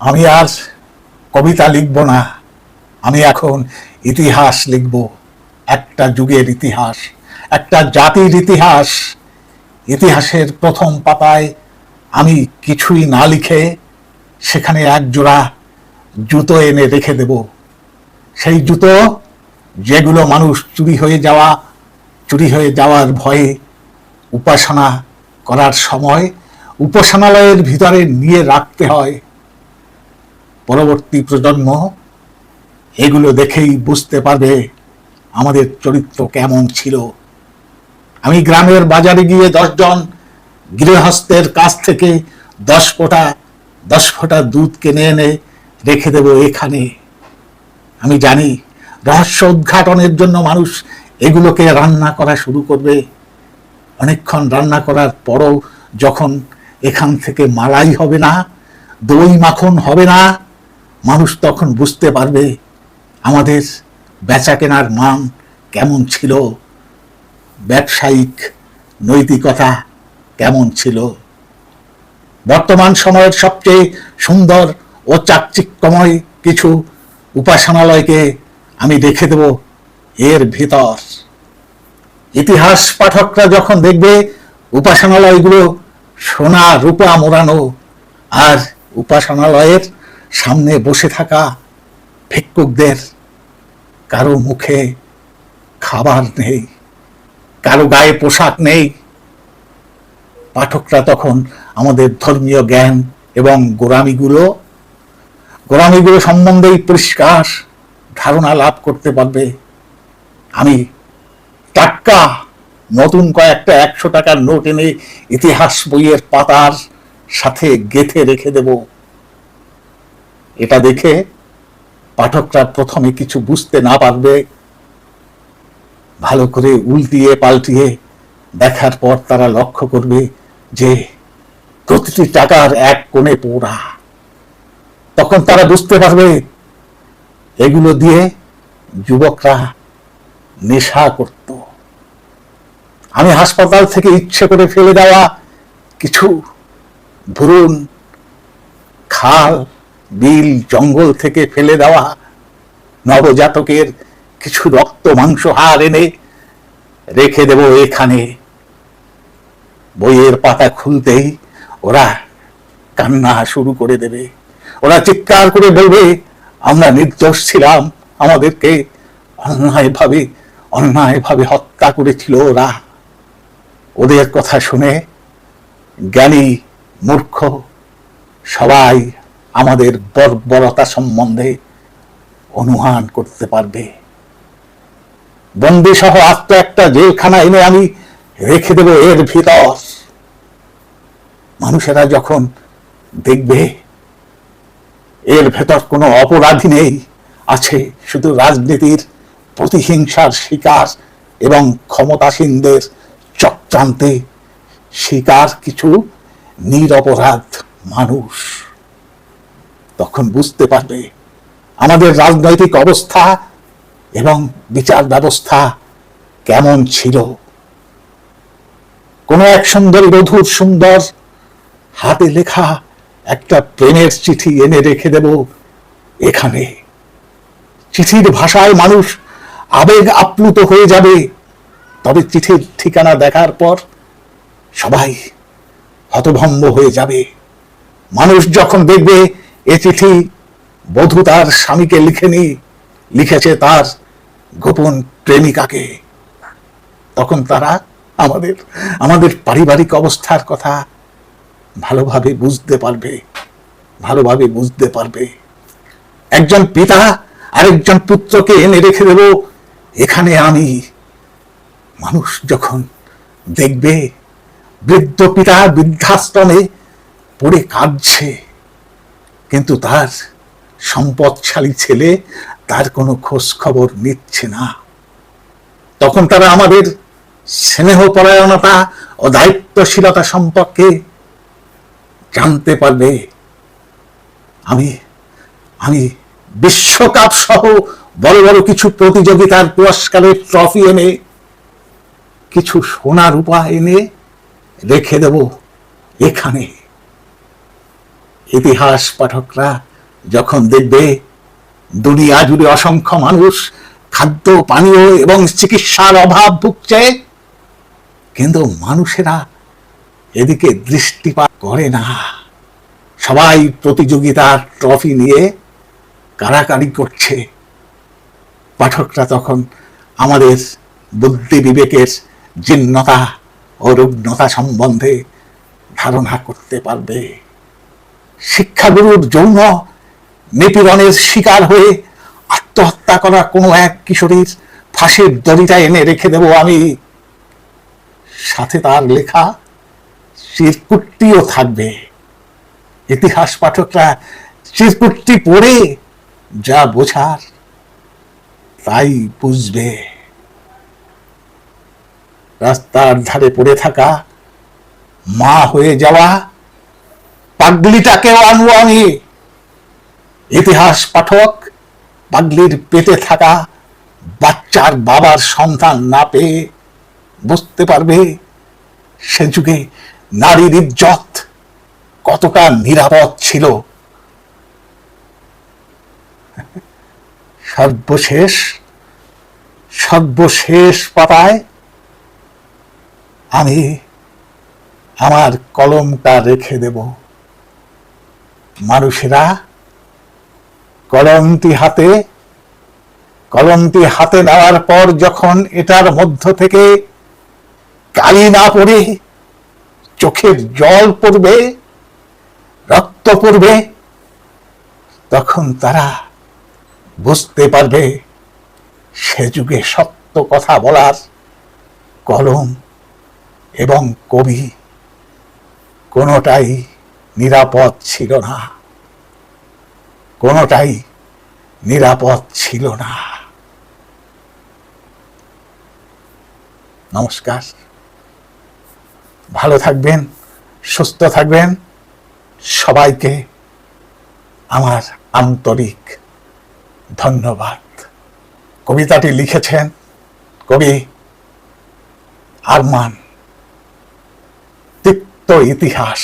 আমি আর কবিতা লিখব না। আমি এখন ইতিহাস লিখব। একটা যুগের ইতিহাস, একটা জাতির ইতিহাস। ইতিহাসের প্রথম পাতায় আমি কিছুই না লিখে সেখানে এক জোড়া জুতো এনে রেখে দেব। সেই জুতো যেগুলো মানুষ চুরি হয়ে যাওয়া, চুরি হয়ে যাওয়ার ভয়ে উপাসনা করার সময় উপাসনালয়ের ভিতরে নিয়ে রাখতে হয়। পরবর্তী প্রজন্ম এগুলো দেখেই বুঝতে পারবে আমাদের চরিত্র কেমন ছিল। আমি গ্রামের বাজারে গিয়ে দশজন গৃহস্থের কাছ থেকে দশ ফোঁটা দশ ফোঁটা দুধ কিনে এনে রেখে দেব এখানে। আমি জানি রহস্য উদ্ঘাটনের জন্য মানুষ এগুলোকে রান্না করা শুরু করবে। অনেকক্ষণ রান্না করার পরও যখন এখান থেকে মালাই হবে না, দই মাখন হবে না মানুষ তখন বুঝতে পারবে আমাদের বেচা কেনার মান কেমন ছিল, ব্যবসায়িক নৈতিকতা কেমন ছিল। বর্তমান সময়ের সবচেয়ে সুন্দর ও চাকচিক্যময় কিছু উপাসনালয়কে আমি দেখে দেব এর ভিতর। ইতিহাস পাঠকরা যখন দেখবে উপাসনালয়গুলো সোনা, রূপা মোড়ানো, আর উপাসনালয়ের সামনে বসে থাকা ভিক্ষুকদের কারও মুখে খাবার নেই, কারও গায়ে পোশাক নেই। পাঠকরা তখন আমাদের ধর্মীয় জ্ঞান এবং গোড়ামিগুলো গোড়ামিগুলো সম্বন্ধেই পরিষ্কার ধারণা লাভ করতে পারবে। আমি টাটকা নতুন কয়েকটা একশো টাকার নোট এনে ইতিহাস বইয়ের পাতার সাথে গেথে রেখে দেব। এটা দেখে পাঠকরা প্রথমে কিছু বুঝতে না পারবে, ভালো করে উল্টিয়ে পাল্টিয়ে দেখার পর তারা লক্ষ্য করবে যে প্রতিটি টাকার এক কোণে পোড়া। তখন তারা বুঝতে পারবে, এগুলো দিয়ে যুবকরা নেশা করত। আমি হাসপাতাল থেকে ইচ্ছে করে ফেলে দেওয়া কিছু ভ্রূণ, খাল বিল জঙ্গল থেকে ফেলে দেওয়া নবজাতকের কিছু রক্ত, মাংস, হাড় এনে রেখে দেব এখানে। বইয়ের পাতা খুলতেই ওরা কান্না শুরু করে দেবে। ওরা চিৎকার করে বলবে, আমরা নির্দোষ ছিলাম, আমাদেরকে অন্যায়ভাবে অন্যায়ভাবে হত্যা করেছিল ওরা। ওদের কথা শুনে জ্ঞানী মূর্খ সবাই আমাদের বর্বরতা সম্বন্ধে অনুমান করতে পারবে। বন্দি সহ আস্ত একটা জেলখানা এনে আমি রেখে দেব এর ভিতর। মানুষেরা যখন দেখবে, এর ভেতর কোনো অপরাধী নেই, আছে শুধু রাজনীতির প্রতিহিংসার শিকার এবং ক্ষমতাসীনদের চক্রান্তে শিকার কিছু নিরপরাধ মানুষ। তখন বুঝতে পারবে আমাদের রাজনৈতিক অবস্থা এবং বিচার ব্যবস্থা কেমন ছিল। কোনো এক সুন্দরী বধুর সুন্দর হাতে লেখা একটা প্রেমের চিঠি এনে রেখে দেব এখানে। চিঠির ভাষায় মানুষ আবেগ আপ্লুত হয়ে যাবে। তবে চিঠির ঠিকানা দেখার পর সবাই হতভম্ব হয়ে যাবে। মানুষ যখন দেখবে এ চিঠি বধূ তার স্বামীকে লিখেনি, লিখেছে তার গোপন প্রেমিকাকে। তখন তারা আমাদের আমাদের পারিবারিক অবস্থার কথা ভালোভাবে বুঝতে পারবে, ভালোভাবে বুঝতে পারবে। একজন পিতা আরেকজন পুত্রকে এনে রেখে দেব, এখানে আমি। মানুষ যখন দেখবে, বৃদ্ধ পিতা বৃদ্ধাশ্রমে পড়ে কাঁদছে। কিন্তু তার সম্পদশালী ছেলে তার কোনো খোঁজ খবর নিচ্ছে না। তখন তারা আমাদের স্নেহপরায়ণতা ও দায়িত্বশীলতা সম্পর্কে জানতে পারবে। আমি আমি বিশ্বকাপ সহ বড় বড় কিছু প্রতিযোগিতার পুরস্কারের ট্রফি এনে, কিছু সোনা রূপা এনে রেখে দেব এখানে। ইতিহাস পাঠকরা যখন দেখবে দুনিয়া জুড়ে অসংখ্য মানুষ খাদ্য, পানীয় এবং চিকিৎসার অভাব ভুগছে, কিন্তু মানুষেরা এদিকে দৃষ্টিপাত করে না। সবাই প্রতিযোগিতার ট্রফি নিয়ে কারাকারি করছে। পাঠকরা তখন আমাদের বুদ্ধি বিবেকের জীর্ণতা ও রুগ্নতা সম্বন্ধে ধারণা করতে পারবে। শিক্ষাগুরুর যৌন নিপীড়নের শিকার হয়ে আত্মহত্যা করা কোনো এক কিশোরীর ফাঁসির দড়িটা এনে রেখে দেব আমি। সাথে তার লেখা, চিরকুটটিও থাকবে। ইতিহাস পাঠকরা চিরকুটটি পড়ে, যা বোঝার তাই বুঝবে। রাস্তার ধারে পড়ে থাকা মা হয়ে যাওয়া পাগলিটাকেও আনব আমি ইতিহাস পাঠক, পাগলির পেটে থাকা বাচ্চার বাবার সন্তান না পেয়ে বুঝতে পারবে সে যুগে নারীর ইজ্জত কতটা নিরাপদ ছিল। সর্বশেষ সর্বশেষ পাতায় আমি আমার কলমটা রেখে দেব। মানুষেরা কলমটি হাতে কলমটি হাতে নেওয়ার পর যখন এটার মধ্য থেকে কালি না পড়ে, চোখের জল পড়বে, রক্ত পড়বে, তখন তারা বুঝতে পারবে সে যুগে সত্য কথা বলার কলম এবং কবি কোনোটাই নিরাপদ ছিল না। কোনোটাই নিরাপদ ছিল না। নমস্কার। ভালো থাকবেন, সুস্থ থাকবেন। সবাইকে আমার আন্তরিক ধন্যবাদ। কবিতাটি লিখেছেন কবি আরমান। তিক্ত ইতিহাস।